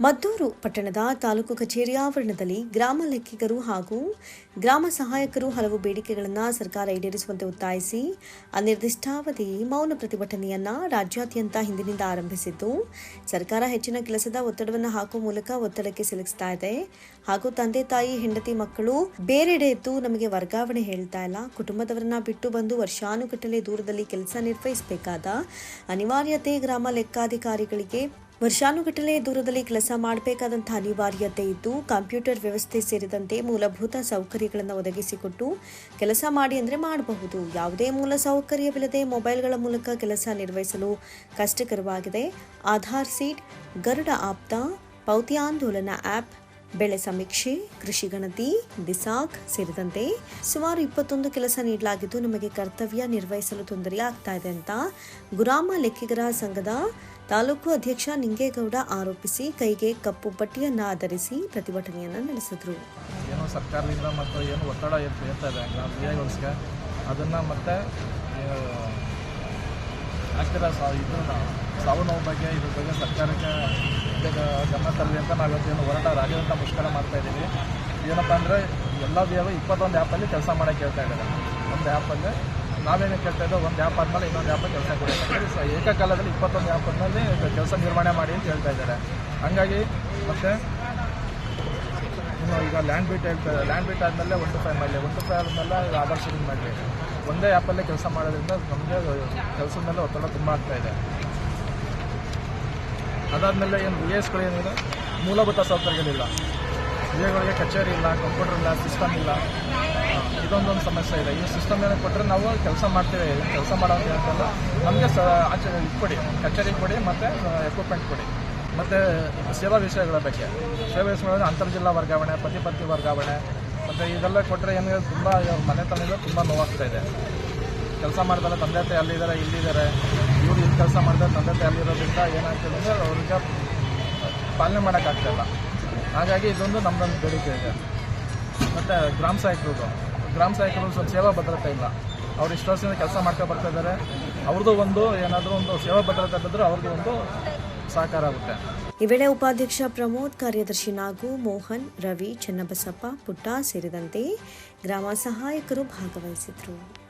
ಮದ್ದೂರು ಪಟ್ಟಣದ ತಾಲೂಕು ಕಚೇರಿ ಆವರಣದಲ್ಲಿ ಗ್ರಾಮ ಲೆಕ್ಕಿಗರು ಹಾಗೂ ಗ್ರಾಮ ಸಹಾಯಕರು ಹಲವು ಬೇಡಿಕೆಗಳನ್ನು ಸರ್ಕಾರ ಈಡೇರಿಸುವಂತೆ ಒತ್ತಾಯಿಸಿ ಅನಿರ್ದಿಷ್ಟಾವಧಿ ಮೌನ ಪ್ರತಿಭಟನೆಯನ್ನ ರಾಜ್ಯಾದ್ಯಂತ ಹಿಂದಿನಿಂದ ಆರಂಭಿಸಿದ್ದು, ಸರ್ಕಾರ ಹೆಚ್ಚಿನ ಕೆಲಸದ ಒತ್ತಡವನ್ನು ಹಾಕುವ ಮೂಲಕ ಒತ್ತಡಕ್ಕೆ ಸಿಲುಕಿಸ್ತಾ ಇದೆ. ಹಾಗೂ ತಂದೆ, ತಾಯಿ, ಹೆಂಡತಿ ಮಕ್ಕಳು ಬೇರೆಡೆ ಎದ್ದು ನಮಗೆ ವರ್ಗಾವಣೆ ಹೇಳ್ತಾ ಇಲ್ಲ. ಕುಟುಂಬದವರನ್ನ ಬಿಟ್ಟು ಬಂದು ವರ್ಷಾನುಗಟ್ಟಲೆ ದೂರದಲ್ಲಿ ಕೆಲಸ ನಿರ್ವಹಿಸಬೇಕಾದ ಅನಿವಾರ್ಯತೆ ಗ್ರಾಮ ಲೆಕ್ಕಾಧಿಕಾರಿಗಳಿಗೆ ವರ್ಷಾನುಗಟ್ಟಲೆ ದೂರದಲ್ಲಿ ಕೆಲಸ ಮಾಡಬೇಕಾದಂತಹ ಅನಿವಾರ್ಯತೆ ಇದ್ದು ಕಂಪ್ಯೂಟರ್ ವ್ಯವಸ್ಥೆ ಸೇರಿದಂತೆ ಮೂಲಭೂತ ಸೌಕರ್ಯಗಳನ್ನು ಒದಗಿಸಿಕೊಟ್ಟು ಕೆಲಸ ಮಾಡಿ ಅಂದರೆ ಮಾಡಬಹುದು. ಯಾವುದೇ ಮೂಲ ಸೌಕರ್ಯವಿಲ್ಲದೆ ಮೊಬೈಲ್ಗಳ ಮೂಲಕ ಕೆಲಸ ನಿರ್ವಹಿಸಲು ಕಷ್ಟಕರವಾಗಿದೆ. ಆಧಾರ್ ಸೀಟ್, ಗರುಡ ಆಪ್ತ ಪೌತ್ಯಾಂದೋಲನ ಆ್ಯಪ್, ಬೆಳೆ ಸಮೀಕ್ಷೆ, ಕೃಷಿ ಗಣತಿ ದಿಸಾಕ್ ಸೇರಿದಂತೆ ಸುಮಾರು ಇಪ್ಪತ್ತೊಂದು ಕೆಲಸ ನೀಡಲಾಗಿದ್ದು, ನಮಗೆ ಕರ್ತವ್ಯ ನಿರ್ವಹಿಸಲು ತೊಂದರೆ ಆಗ್ತಾ ಇದೆ ಅಂತ ಗುರಾಮ ಲೆಕ್ಕಿಗರ ಸಂಘದ ತಾಲೂಕು ಅಧ್ಯಕ್ಷ ನಿಂಗೇಗೌಡ ಆರೋಪಿಸಿ ಕೈಗೆ ಕಪ್ಪು ಪಟ್ಟಿಯನ್ನು ಆಧರಿಸಿ ಪ್ರತಿಭಟನೆಯನ್ನು ನಡೆಸಿದ್ರು. ಏನೋ ಸರ್ಕಾರದಿಂದ ಮತ್ತು ಏನು ಒತ್ತಡ ಇರ್ತಾ ಇದೆ ಗ್ರಾಮ ವಿಐಗೊಳಿಸ್ಗೆ ಅದನ್ನು ಮತ್ತೆ ಆಗ್ತಿರೋ ಇದನ್ನ ಸಾವು ನೋವು ಬಗ್ಗೆ, ಇದ್ರ ಬಗ್ಗೆ ಸರ್ಕಾರಕ್ಕೆ ಗಮನ ತರಲಿ ಅಂತ ನಾವು ಇವತ್ತೇನು ಹೋರಾಟ ರಾಜ್ಯದಂತ ಮುಷ್ಕರ ಮಾಡ್ತಾ ಇದ್ದೀವಿ. ಏನಪ್ಪ ಅಂದರೆ ಎಲ್ಲ ದೇವ ಇಪ್ಪತ್ತೊಂದು ಆ್ಯಪಲ್ಲಿ ಕೆಲಸ ಮಾಡೋಕ್ಕೆ ಹೇಳ್ತಾ ಇದ್ದಾರೆ. ಒಂದು ಆ್ಯಪಲ್ಲಿ ನಾವೇನು ಕೇಳ್ತಾ ಇದ್ದೋ ಒಂದು ಆ್ಯಪ್ ಆದಮೇಲೆ ಇನ್ನೊಂದು ಆ್ಯಪ್ ಕೆಲಸ ಕೊಡಿ ಏಕಕಾಲದಲ್ಲಿ ಇಪ್ಪತ್ತೊಂದು ಆ್ಯಪಲ್ಲಿ ಕೆಲಸ ನಿರ್ವಹಣೆ ಮಾಡಿ ಅಂತ ಹೇಳ್ತಾ ಇದ್ದಾರೆ. ಹಂಗಾಗಿ ಮತ್ತು ಈಗ ಲ್ಯಾಂಡ್ ಬಿಟ್ ಹೇಳ್ತಾರೆ ಲ್ಯಾಂಡ್ ಬಿಟ್ ಆದಮೇಲೆ ಫೈವ್ ಮಾಡಲಿ ಒನ್ ಟು ಫೈವ್ ಆದಮೇಲೆ ಆಧಾರ್ ಶೇರಿಂಗ್ ಮಾಡಲಿ. ಒಂದೇ ಆ್ಯಪಲ್ಲೇ ಕೆಲಸ ಮಾಡೋದ್ರಿಂದ ನಮಗೆ ಕೆಲಸದ ಮೇಲೆ ಒತ್ತಡ ತುಂಬ ಆಗ್ತಾ ಇದೆ. ಅದಾದಮೇಲೆ ಏನು ವಿ ಎಸ್ಗಳು ಏನಿದೆ? ಮೂಲಭೂತ ಸೌಕರ್ಯಗಳಿಲ್ಲ. ವಿ ಕಚೇರಿ ಇಲ್ಲ ಕಂಪ್ಯೂಟರ್ ಇಲ್ಲ ಸಿಸ್ಟಮ್ ಇಲ್ಲ. ಇದೊಂದೊಂದು ಸಮಸ್ಯೆ ಇದೆ. ಈ ಸಿಸ್ಟಮ್ ಏನಕ್ಕೆ ಕೊಟ್ಟರೆ ನಾವು ಕೆಲಸ ಮಾಡ್ತೇವೆ. ಕೆಲಸ ಮಾಡೋದು ಅಂತಲ್ಲ ನಮಗೆ ಆಚೆ ಕೊಡಿ. ಕಚೇರಿ ಕೊಡಿ ಮತ್ತು ಎಕ್ವಿಪ್ಮೆಂಟ್ ಕೊಡಿ. ಮತ್ತು ಸೇವಾ ವಿಷಯಗಳ ಬಗ್ಗೆ. ಸೇವಾ ವಿಷಯಗಳಲ್ಲಿ ಅಂತರ್ಜಿಲ್ಲಾ ವರ್ಗಾವಣೆ ಪತಿ ಪತ್ನಿ ವರ್ಗಾವಣೆ, ಮತ್ತು ಇದೆಲ್ಲ ಕೊಟ್ಟರೆ ಏನಿದೆ ತುಂಬ ಮನೆತನದಿಂದ ತುಂಬ ನೋವಾಗ್ತಾ ಇದೆ. ಕೆಲಸ ಮಾಡಿದ್ರೆ ತಂದೆ ತಾಯಿ ಅಲ್ಲಿದ್ದಾರೆ ಇಲ್ಲಿದ್ದಾರೆ ಇವರು ಇಲ್ಲಿ ಕೆಲಸ ಮಾಡಿದ್ರೆ ತಂದೆ ತಾಯಿ ಅಲ್ಲಿರೋದ್ರಿಂದ ಏನಾಗ್ತದೆ ಅಂದರೆ ಅವ್ರಿಗೆ ಪಾಲನೆ ಮಾಡೋಕ್ಕಾಗ್ತಾಯಿಲ್ಲ ಹಾಗಾಗಿ ಇದೊಂದು ನಮ್ಮದೊಂದು ಬೇಡಿಕೆ ಇದೆ. ಮತ್ತು ಗ್ರಾಮ ಸಹಾಯಕರದು ಗ್ರಾಮ ಸಹಾಯಕರು ಸ್ವಲ್ಪ ಸೇವಾ ಭದ್ರತೆ ಇಲ್ಲ. ಅವ್ರು ಇಷ್ಟು ವರ್ಷದಿಂದ ಕೆಲಸ ಮಾಡ್ಕೊ ಬರ್ತಾ ಇದ್ದಾರೆ. ಅವ್ರದ್ದು ಒಂದು, ಏನಾದರೂ ಒಂದು ಸೇವಾ ಭದ್ರತೆ ಬಿದ್ದರೆ ಅವ್ರದ್ದು ಒಂದು ಸಹಕಾರ ಆಗುತ್ತೆ. ಈ ವೇಳೆ ಉಪಾಧ್ಯಕ್ಷ ಪ್ರಮೋದ್, ಕಾರ್ಯದರ್ಶಿ ನಾಗು, ಮೋಹನ್, ರವಿ, ಚನ್ನಬಸಪ್ಪ, ಪುಟ್ಟ ಸೇರಿದಂತೆ ಗ್ರಾಮ ಸಹಾಯಕರು ಭಾಗವಹಿಸಿದ್ರು.